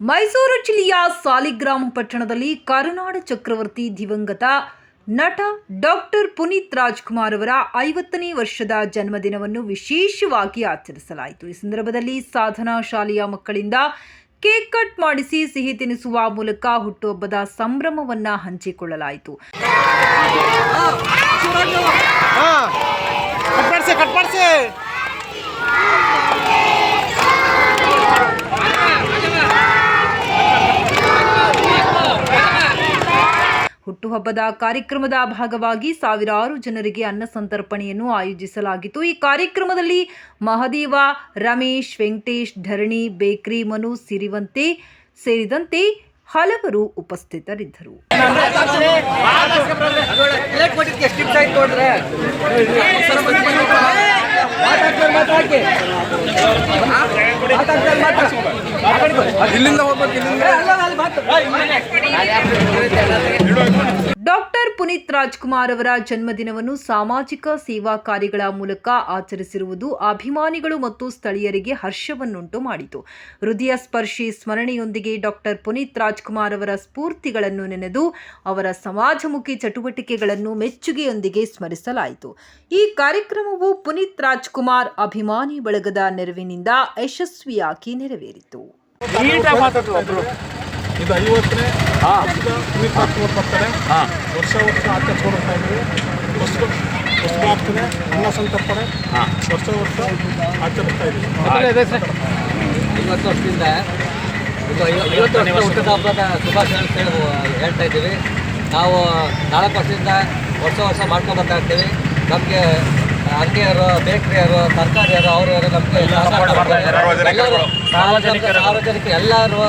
ಮೈಸೂರು ಜಿಲ್ಲೆಯ ಸಾಲಿಗ್ರಾಮ ಪಟ್ಟಣದಲ್ಲಿ ಕರುನಾಡ ಚಕ್ರವರ್ತಿ ದಿವಂಗತ ನಟ ಡಾಕ್ಟರ್ ಪುನೀತ್ ರಾಜ್ಕುಮಾರ್ ಅವರ ಐವತ್ತನೇ ವರ್ಷದ ಜನ್ಮದಿನವನ್ನು ವಿಶೇಷವಾಗಿ ಆಚರಿಸಲಾಯಿತು. ಈ ಸಂದರ್ಭದಲ್ಲಿ ಸಾಧನಾ ಶಾಲೆಯ ಮಕ್ಕಳಿಂದ ಕೇಕ್ ಕಟ್ ಮಾಡಿಸಿ ಸಿಹಿ ತಿನಿಸುವ ಮೂಲಕ ಹುಟ್ಟುಹಬ್ಬದ ಸಂಭ್ರಮವನ್ನ ಹಂಚಿಕೊಳ್ಳಲಾಯಿತು. ಕಟ್ ಮಾಡಿಸಿ ಹಬ್ಬದ ಕಾರ್ಯಕ್ರಮದ ಭಾಗವಾಗಿ ಸಾವಿರಾರು ಜನರಿಗೆ ಅನ್ನ ಸಂತರ್ಪಣೆಯನ್ನು ಆಯೋಜಿಸಲಾಗಿತ್ತು. ಈ ಕಾರ್ಯಕ್ರಮದಲ್ಲಿ ಮಹದೇವ ರಮೇಶ್ ವೆಂಕಟೇಶ್ ಧರಣಿ ಬೇಕ್ರಿ ಮನು ಸಿರಿವಂತೆ ಸೇರಿದಂತೆ ಹಲವರು ಉಪಸ್ಥಿತರಿದ್ದರು. ಇಲ್ಲಿಂದ ಹೋಗ್ಬೇಕು ಇಲ್ಲಿಂದ. ಡಾಕ್ಟರ್ ಪುನೀತ್ ರಾಜ್ಕುಮಾರ್ ಅವರ ಜನ್ಮದಿನವನ್ನು ಸಾಮಾಜಿಕ ಸೇವಾ ಕಾರ್ಯಗಳ ಮೂಲಕ ಆಚರಿಸಿರುವುದು ಅಭಿಮಾನಿಗಳು ಮತ್ತು ಸ್ಥಳೀಯರಿಗೆ ಹರ್ಷವನ್ನುಂಟು ಮಾಡಿತು. ಹೃದಯ ಸ್ಪರ್ಶಿ ಸ್ಮರಣೆಯೊಂದಿಗೆ ಡಾಕ್ಟರ್ ಪುನೀತ್ ರಾಜ್ಕುಮಾರ್ ಅವರ ಸ್ಫೂರ್ತಿಗಳನ್ನು ನೆನೆದು ಅವರ ಸಮಾಜಮುಖಿ ಚಟುವಟಿಕೆಗಳನ್ನು ಮೆಚ್ಚುಗೆಯೊಂದಿಗೆ ಸ್ಮರಿಸಲಾಯಿತು. ಈ ಕಾರ್ಯಕ್ರಮವು ಪುನೀತ್ ರಾಜ್ಕುಮಾರ್ ಅಭಿಮಾನಿ ಬಳಗದ ನೆರವಿನಿಂದ ಯಶಸ್ವಿಯಾಗಿ ನೆರವೇರಿತು. ಇದು ಐವತ್ತನೇ ಪುನೀತ್ ಬರ್ತಾರೆ ವರ್ಷ ವರ್ಷ ಆಚರಿಸ್ಕೊಂಡು ಹೋಗ್ತಾ ಇದ್ದೀವಿ. ಹೊಸ ಹೊಸ ಆಗ್ತದೆ ಅನ್ನ ಸಂತರ್ಪಣೆ ವರ್ಷ ವರ್ಷ ಆಚರಿಸ್ತಾ ಇದ್ದೀವಿ. ಐವತ್ತು ವರ್ಷದಿಂದ ಇದು ಐವ- ಐವತ್ತು ವರ್ಷ ಹುಟ್ಟಿದ ಹಬ್ಬದ ಶುಭಾಶಯ ಹೇಳ್ತಾ ಇದ್ದೀವಿ. ನಾವು ನಾಲ್ಕು ವರ್ಷದಿಂದ ವರ್ಷ ವರ್ಷ ಮಾಡ್ಕೊಂಡು ಬರ್ತಾ ಇರ್ತೀವಿ. ನಮಗೆ ಅಂಗಡಿಯವರು ಬೇಕ್ರಿಯವರು ತರಕಾರಿಯವರು ಅವರು ಯಾರು ನಮಗೆ ಎಲ್ಲರೂ ಸಾರ್ವಜನಿಕ ಸಾರ್ವಜನಿಕ ಎಲ್ಲರೂ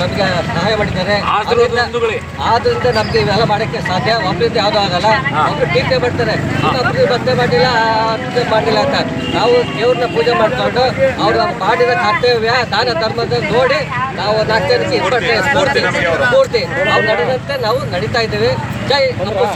ನಮಗೆ ಸಹಾಯ ಮಾಡಿದ್ದಾರೆ. ಅದರಿಂದ ಆದ್ರಿಂದ ನಮ್ಗೆ ಇವೆಲ್ಲ ಮಾಡಕ್ಕೆ ಸಾಧ್ಯ. ಒಬ್ಬರಿಂದ ಯಾವ್ದು ಆಗಲ್ಲ. ಒಬ್ರು ಟೀಕೆ ಮಾಡ್ತಾರೆ. ಇನ್ನೊಬ್ರು ಭಕ್ತಿ ಮಾಡಿಲ್ಲ ಮಾಡಿಲ್ಲ ಅಂತ. ನಾವು ದೇವ್ರನ್ನ ಪೂಜೆ ಮಾಡ್ಕೊಂಡು ಅವ್ರು ಮಾಡಿದ ಕರ್ತವ್ಯ ದಾನ ಧರ್ಮದ ನೋಡಿ ನಾವು ನಾಲ್ಕು ಜನಕ್ಕೆ ಸ್ಫೂರ್ತಿ ಸ್ಫೂರ್ತಿ ನಾವು ನಡೆದಂತೆ ನಾವು ನಡೀತಾ ಇದ್ದೇವೆ. ಜೈ ಅಪ್ಪು